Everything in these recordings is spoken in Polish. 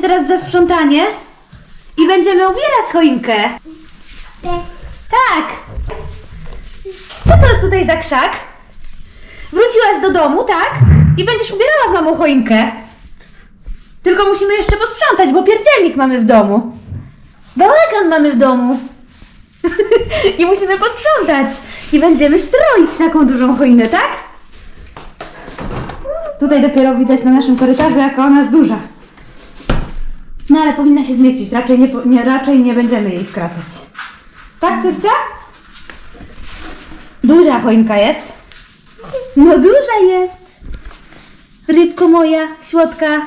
teraz za sprzątanie i będziemy ubierać choinkę. Tak. Co to jest tutaj za krzak? Wróciłaś do domu, tak? I będziesz ubierała z mamą choinkę. Tylko musimy jeszcze posprzątać, bo pierdzielnik mamy w domu. Bałagan mamy w domu. I musimy posprzątać. I będziemy stroić taką dużą choinę, tak? Tutaj dopiero widać na naszym korytarzu, jaka ona jest duża. No ale powinna się zmieścić. Raczej nie, nie, raczej nie będziemy jej skracać. Tak, córcia? Duża choinka jest. No duża jest. Rybko moja, słodka.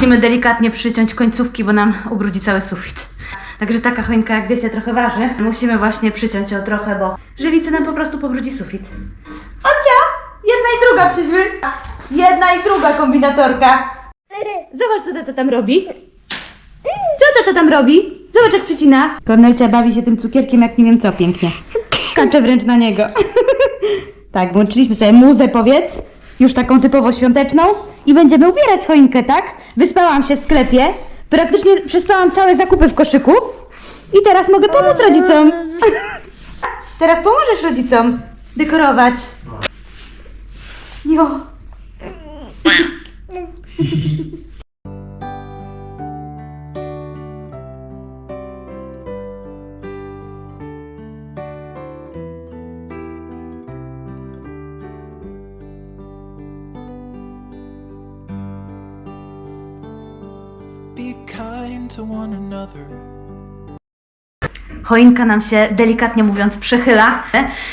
Musimy delikatnie przyciąć końcówki, bo nam ubrudzi cały sufit. Także taka choinka, jak wiecie, trochę waży. Musimy właśnie przyciąć ją trochę, bo żywica nam po prostu pobrudzi sufit. Ocia! Jedna i druga przyszły. Jedna i druga kombinatorka. Zobacz, co tata tam robi. Co tata tam robi? Zobacz, jak przycina. Kornelcia bawi się tym cukierkiem, jak nie wiem co, pięknie. Skacze wręcz na niego. tak, włączyliśmy sobie muzę, powiedz. Już taką typowo świąteczną. I będziemy ubierać choinkę, tak? Wyspałam się w sklepie. Praktycznie przespałam całe zakupy w koszyku. I teraz mogę pomóc rodzicom. teraz pomożesz rodzicom dekorować. Jo. Choinka nam się delikatnie mówiąc przechyla,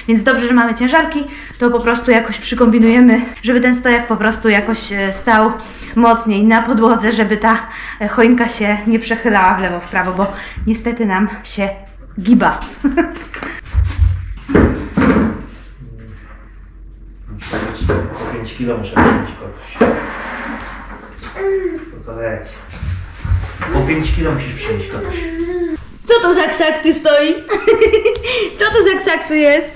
więc dobrze, że mamy ciężarki, to po prostu jakoś przykombinujemy, żeby ten stojak po prostu jakoś e, stał mocniej na podłodze, żeby ta e, choinka się nie przechylała w lewo, w prawo, bo niestety nam się giba. Tak, po 5 kilo muszę przynieść kogoś. To leć. Po 5 kilo musisz przynieść kogoś. Co to za krzak tu stoi? Co to za krzak tu jest?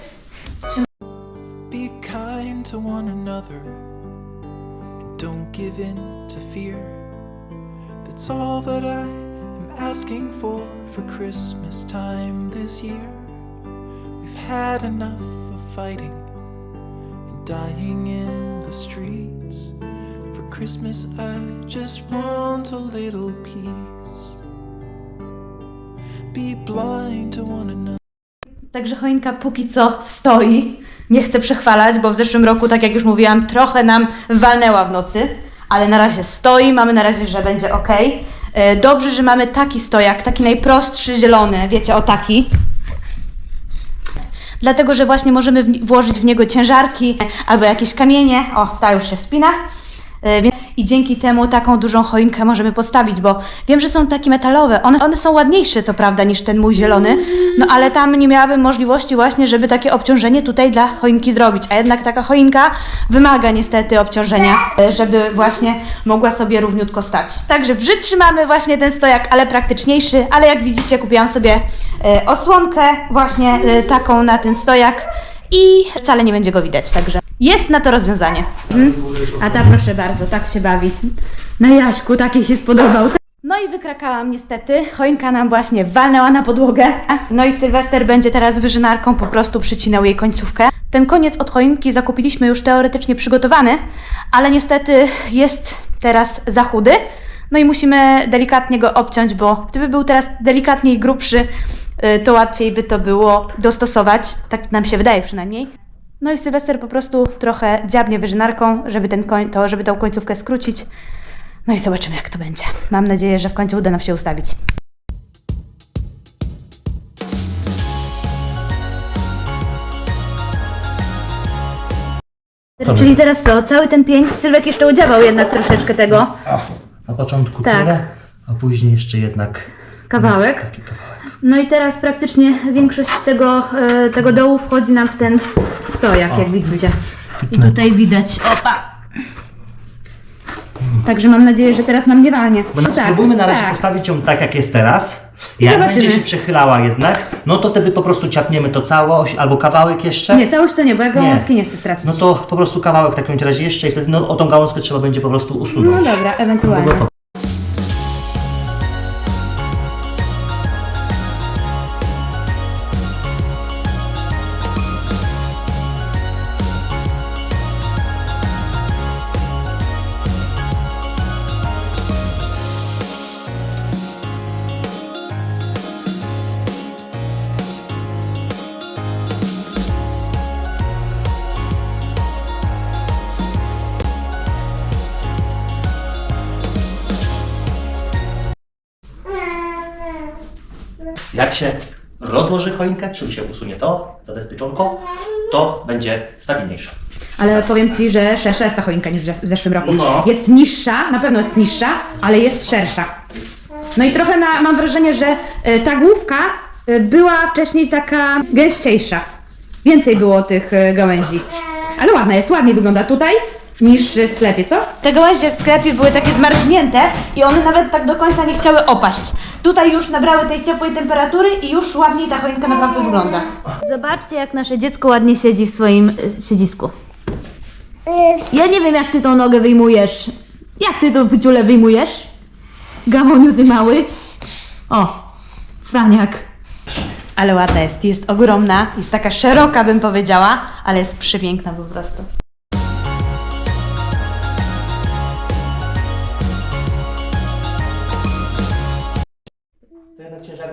Be kind to one another and don't give in to fear. That's all that I am asking for for Christmas time this year. We've had enough of fighting and dying in the streets. For Christmas, I just want a little peace. Także choinka póki co stoi. Nie chcę przechwalać, bo w zeszłym roku, tak jak już mówiłam, trochę nam walnęła w nocy, ale na razie stoi, mamy na razie, że będzie ok. E, Dobrze, że mamy taki stojak, taki najprostszy, zielony, wiecie, o taki. Dlatego, że właśnie możemy włożyć w niego ciężarki albo jakieś kamienie. O, ta już się wspina. I dzięki temu taką dużą choinkę możemy postawić, bo wiem, że są takie metalowe. One, one są ładniejsze, co prawda, niż ten mój zielony, no ale tam nie miałabym możliwości właśnie, żeby takie obciążenie tutaj dla choinki zrobić. A jednak taka choinka wymaga niestety obciążenia, żeby właśnie mogła sobie równiutko stać. Także brzydszy mamy właśnie ten stojak, ale praktyczniejszy, ale jak widzicie kupiłam sobie e, osłonkę właśnie e, taką na ten stojak i wcale nie będzie go widać, także jest na to rozwiązanie. Mhm. A ta proszę bardzo, tak się bawi. Na Jaśku, taki się spodobał. No i wykrakałam niestety, choinka nam właśnie walnęła na podłogę. No i Sylwester będzie teraz wyżynarką po prostu przycinał jej końcówkę. Ten koniec od choinki zakupiliśmy już teoretycznie przygotowany, ale niestety jest teraz za chudy. No i musimy delikatnie go obciąć, bo gdyby był teraz delikatniej grubszy, y, to łatwiej by to było dostosować. Tak nam się wydaje przynajmniej. No i Sylwester po prostu trochę dziabnie wyżynarką, żeby, ten koń, to, żeby tą końcówkę skrócić. No i zobaczymy, jak to będzie. Mam nadzieję, że w końcu uda nam się ustawić. Czyli teraz co? Cały ten pięć Sylwek jeszcze udziałał jednak troszeczkę tego. Na początku Tak. tyle, a później jeszcze jednak Kawałek. taki kawałek. No i teraz praktycznie większość tego, e, tego dołu wchodzi nam w ten stojak, jak widzicie. I tutaj widać, opa! Także mam nadzieję, że teraz nam nie walnie. Bo No tak, spróbujmy na razie tak. postawić ją tak, jak jest teraz. Jak zobaczymy. będzie się przechylała jednak, no to wtedy po prostu ciapniemy to całość albo kawałek jeszcze. Nie, całość to nie, bo ja gałązki nie chcę stracić. No to po prostu kawałek w takim razie jeszcze i wtedy no, o tą gałązkę trzeba będzie po prostu No usunąć. dobra, ewentualnie. Jak się rozłoży choinkę, czyli się usunie to zabezpieczonko, to będzie stabilniejsza. Ale powiem Ci, że szersza jest ta choinka niż w zes- w zeszłym roku. No. Jest niższa, na pewno jest niższa, ale jest szersza. No i trochę na, mam wrażenie, że e, ta główka e, była wcześniej taka gęściejsza. Więcej było tych e, gałęzi. Ale ładna jest, ładniej wygląda tutaj niż w sklepie, co? Te gałęzie w sklepie były takie zmarznięte i one nawet tak do końca nie chciały opaść. Tutaj już nabrały tej ciepłej temperatury i już ładniej ta choinka naprawdę wygląda. Zobaczcie, jak nasze dziecko ładnie siedzi w swoim e, siedzisku. Ja nie wiem, jak ty tą nogę wyjmujesz. Jak ty tą pyciulę wyjmujesz? Gamoniu, ty mały. O, cwaniak. Ale ładna jest, jest ogromna, jest taka szeroka, bym powiedziała, ale jest przepiękna po prostu.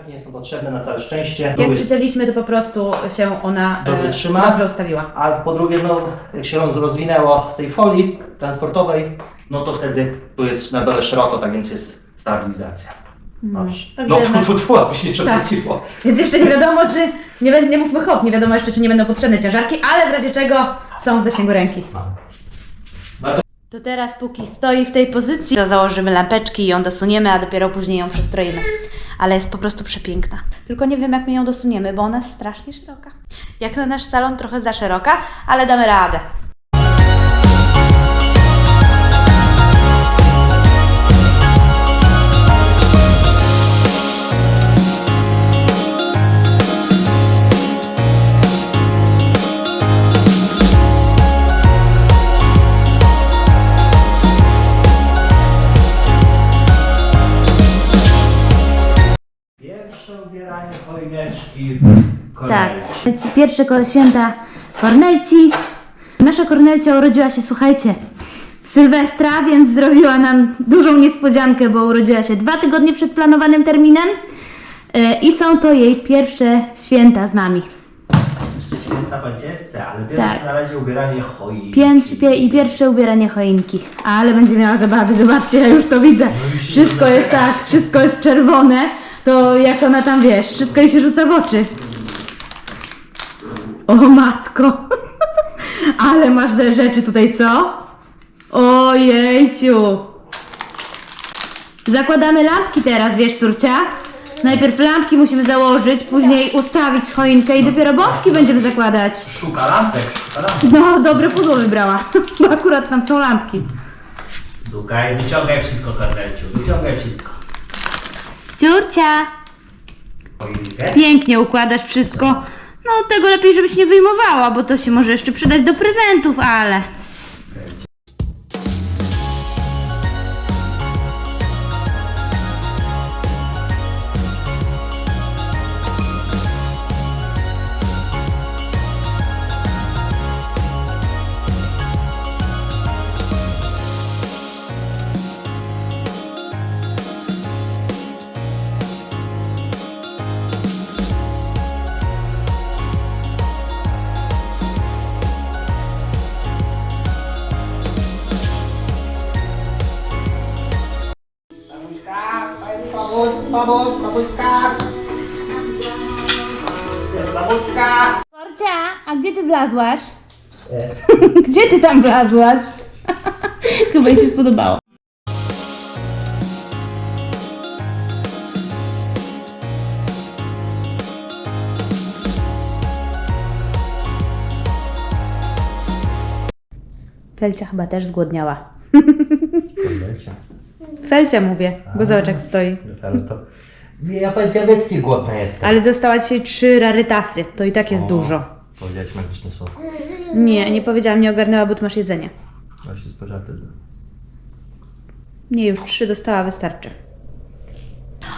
Nie są potrzebne na całe szczęście. Jak Były- przycięliśmy, to po prostu się ona Dobrze e, trzyma? dobrze ustawiła. A po drugie, no, jak się roz- rozwinęło z tej folii transportowej, no to wtedy tu jest na dole szeroko, tak więc jest stabilizacja. Dobrze. także No, jednak- tfu, tfu, tfu, a później się Tak. odwróciło. Więc jeszcze nie wiadomo, czy. Nie, bę- nie mówmy hop, nie wiadomo jeszcze, czy nie będą potrzebne ciężarki, ale w razie czego są w zasięgu ręki. To teraz, póki stoi w tej pozycji, to założymy lampeczki i ją dosuniemy, a dopiero później ją przystroimy. Ale jest po prostu przepiękna. Tylko nie wiem, jak my ją dosuniemy, bo ona jest strasznie szeroka. Jak na nasz salon, trochę za szeroka, ale damy radę. Pierwsze święta Kornelci. Nasza Kornelcia urodziła się, słuchajcie, w Sylwestra, więc zrobiła nam dużą niespodziankę, bo urodziła się dwa tygodnie przed planowanym terminem. E, I są to jej pierwsze święta z nami. Święta pańskie, ale pierwsze Tak. na razie ubieranie choinki. I pierwsze ubieranie choinki. Ale będzie miała zabawy, zobaczcie, ja już to widzę. Wszystko jest tak, wszystko jest czerwone. To jak ona tam wiesz, wszystko jej się rzuca w oczy. O matko. Ale masz ze rzeczy tutaj, co? Ojejciu. Zakładamy lampki teraz, wiesz, córcia? Najpierw lampki musimy założyć, później ustawić choinkę i dopiero bombki będziemy zakładać. Szuka lampek, szuka lampek. No, dobre pudło wybrała, bo akurat tam są lampki. Słuchaj, wyciągaj wszystko, Karmelciu, wyciągaj wszystko. Ciurcia, Choinkę. pięknie układasz wszystko. No, tego lepiej, żebyś nie wyjmowała, bo to się może jeszcze przydać do prezentów, ale... Korcia, a gdzie ty wlazłaś? gdzie ty tam wlazłaś? Chyba jej się spodobało. Felcia chyba też zgłodniała. Felcia mówię, bo zobacz jak stoi. Ale to... Ja powiedzcie, głodna jestem. Ale dostała dzisiaj trzy rarytasy, to i tak jest dużo. Powiedziałeś magiczne słowo. Nie, nie powiedziałam, nie ogarnęła, bo tu masz jedzenie. Właśnie spożarty. Nie, już trzy dostała, wystarczy.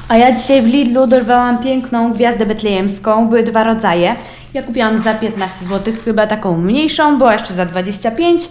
A ja dzisiaj w Lidlu dorwałam piękną gwiazdę betlejemską. Były dwa rodzaje. Ja kupiłam za 15 zł, chyba taką mniejszą, była jeszcze za 25.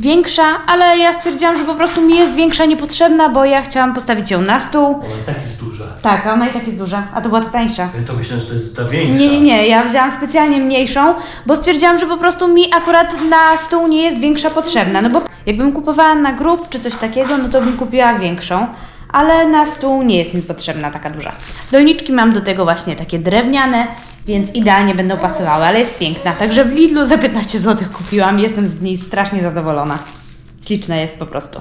Większa, ale ja stwierdziłam, że po prostu mi jest większa niepotrzebna, bo ja chciałam postawić ją na stół. Ona i tak jest duża. Tak, a ona i tak jest duża, a to była ta tańsza. Ja to myślałem, że to jest ta większa. Nie, nie, nie, ja wzięłam specjalnie mniejszą, bo stwierdziłam, że po prostu mi akurat na stół nie jest większa potrzebna. No bo jakbym kupowała na grób czy coś takiego, no to bym kupiła większą, ale na stół nie jest mi potrzebna taka duża. Dolniczki mam do tego właśnie takie drewniane, więc idealnie będą pasowały, ale jest piękna. Także w Lidlu za 15 zł kupiłam, jestem z niej strasznie zadowolona. Śliczna jest po prostu.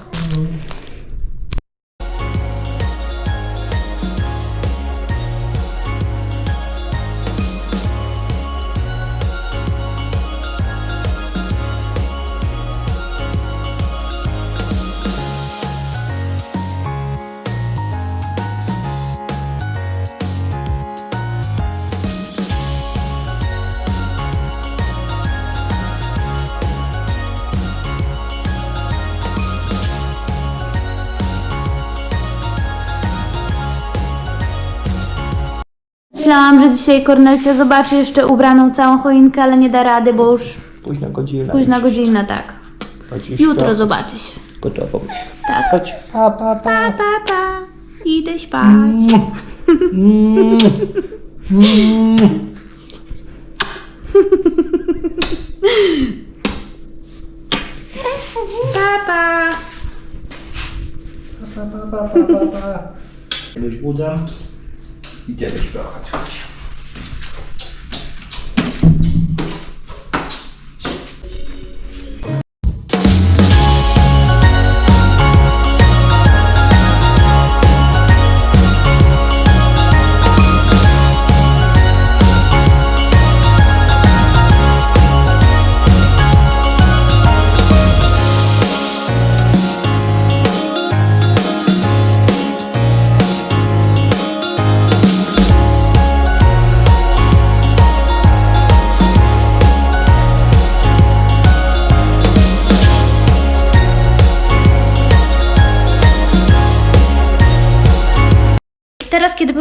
Myślałam, że dzisiaj Kornelcia zobaczy jeszcze ubraną całą choinkę, ale nie da rady, bo już Późna godzina. późna godzina, tak. Chodź Jutro zobaczysz. Gotowo. Tak. Chodź. Pa, pa, pa. Pa, pa, pa. Idę spać. Pa, pa. Pa, pa, pa, pa, pa, pa. Już budzę. gelir daha açıkçası.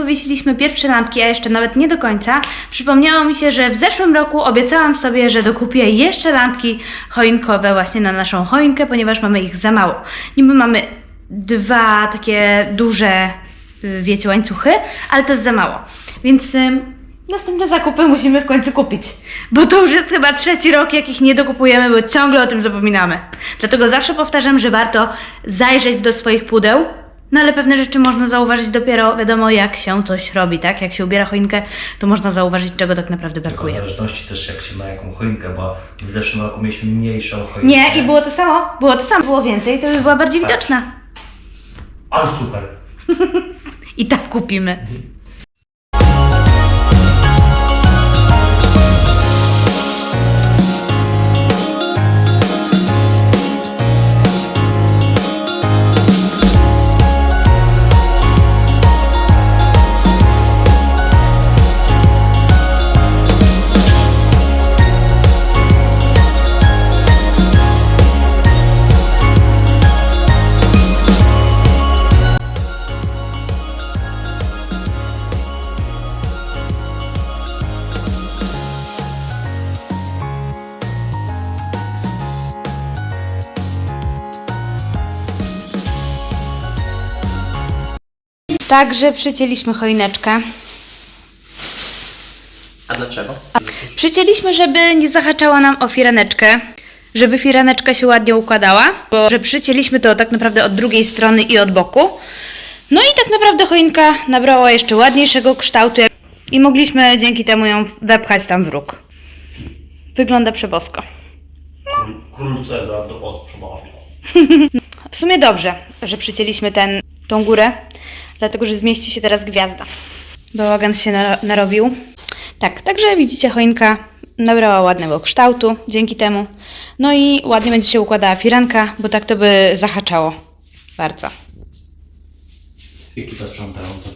Powiesiliśmy pierwsze lampki, a jeszcze nawet nie do końca, przypomniało mi się, że w zeszłym roku obiecałam sobie, że dokupię jeszcze lampki choinkowe właśnie na naszą choinkę, ponieważ mamy ich za mało. Niby mamy dwa takie duże, y, wiecie, łańcuchy, ale to jest za mało. Więc następne zakupy musimy w końcu kupić. Bo to już jest chyba trzeci rok, jak ich nie dokupujemy, bo ciągle o tym zapominamy. Dlatego zawsze powtarzam, że warto zajrzeć do swoich pudeł, no ale pewne rzeczy można zauważyć dopiero, wiadomo, jak się coś robi, tak? Jak się ubiera choinkę, to można zauważyć, czego tak naprawdę Tylko w brakuje. zależności też jak się ma jaką choinkę, bo w zeszłym roku mieliśmy mniejszą choinkę. Nie, i było to samo, było to samo, było więcej, to by była bardziej Tak. widoczna. Ale super. I tak kupimy. Także przycięliśmy choineczkę. A dlaczego? Przycięliśmy, żeby nie zahaczała nam o firaneczkę, żeby firaneczka się ładnie układała, bo że przycięliśmy to tak naprawdę od drugiej strony i od boku. No i tak naprawdę choinka nabrała jeszcze ładniejszego kształtu i mogliśmy dzięki temu ją wepchać tam w róg. Wygląda przebosko. Król Cezar do. W sumie dobrze, że przycięliśmy ten, tą górę, dlatego że zmieści się teraz gwiazda. Bałagan się na, narobił. Tak, także widzicie, choinka nabrała ładnego kształtu dzięki temu. No i ładnie będzie się układała firanka, bo tak to by zahaczało bardzo. Ekipa sprzątająca.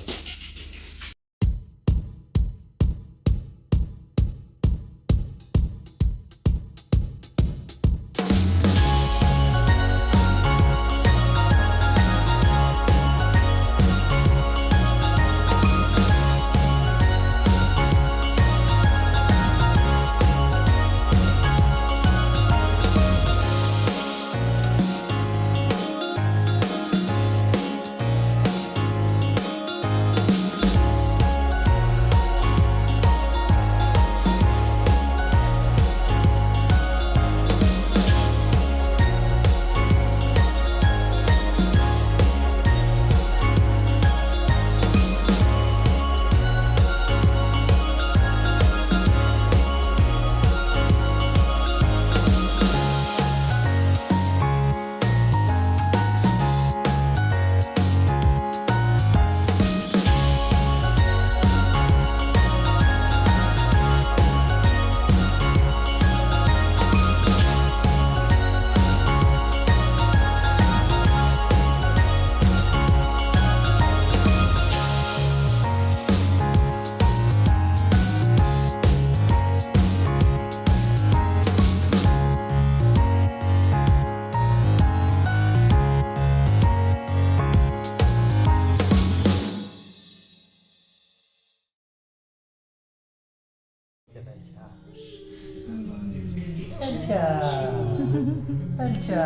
Elcia!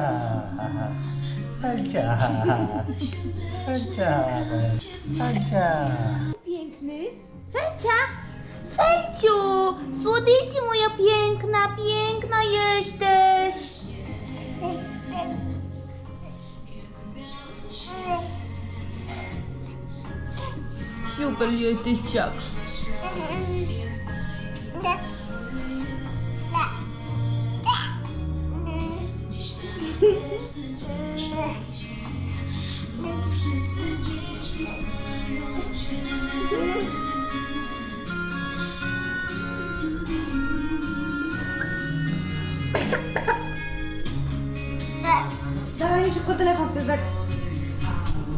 Elcia! Elcia! Elcia! piękny. Felcia! Felciu! Słodyci moja piękna, piękna jesteś! Super jesteś psiak. Dawaj szybko telefon, tak...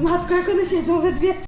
Matko, jak one siedzą we dwie.